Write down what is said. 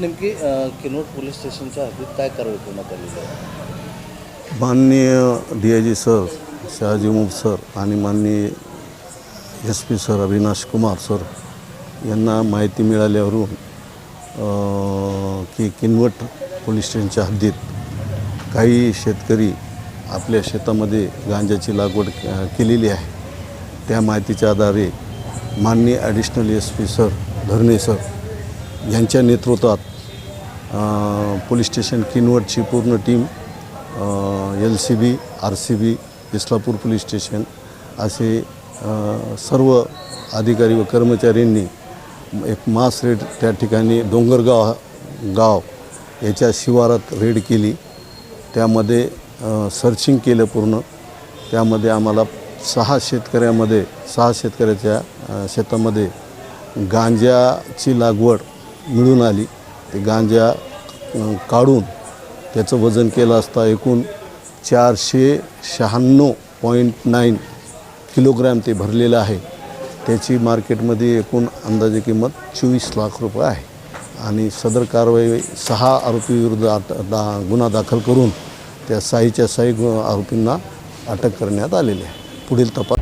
नेमकी किनोट पोलीस स्टेशनच्या हद्दीत काय कारवाई करण्यात आली? आहे माननीय D I G sir Shahaji मुफ sir आणि माननीय S P sir Avinash Kumar sir यांना माहिती मिळाल्यावरून की किनवट पोलीस स्टेशनच्या हद्दीत काही शेतकरी आपल्या शेतामध्ये गांजाची लागवड केलेली आहे. त्या माहितीच्या आधारे माननीय additional S P sir Dharne sir यांच्या नेतृत्वात पोलीस स्टेशन किनवटची पूर्ण team L C B R C B Islapur police station असे सर्व अधिकारी व कर्मचाऱ्यांनी एक मास रेड त्या ठिकाणी डोंगरगाव गाव याच्या शिवारात रेड केली. त्यामध्ये सर्चिंग केलं पूर्ण. त्यामध्ये आम्हाला सहा शेतकऱ्यामध्ये सहा शेतकऱ्याच्या शेतामध्ये गांजाची लागवड मिळून आली. ते गांजा काढून त्याचं वजन केलं असता एकूण चारशे शहाण्णव पॉईंट नाईन किलोग्रॅम ते भरलेलं आहे. त्याची मार्केटमध्ये एकूण अंदाजे किंमत चोवीस लाख रुपये आहे. आणि सदर कारवाई सहा आरोपीविरुद्ध आट दा गुन्हा दाखल करून त्या साईच्या साई गु आरोपींना अटक करण्यात आलेली आहे. पुढील तपास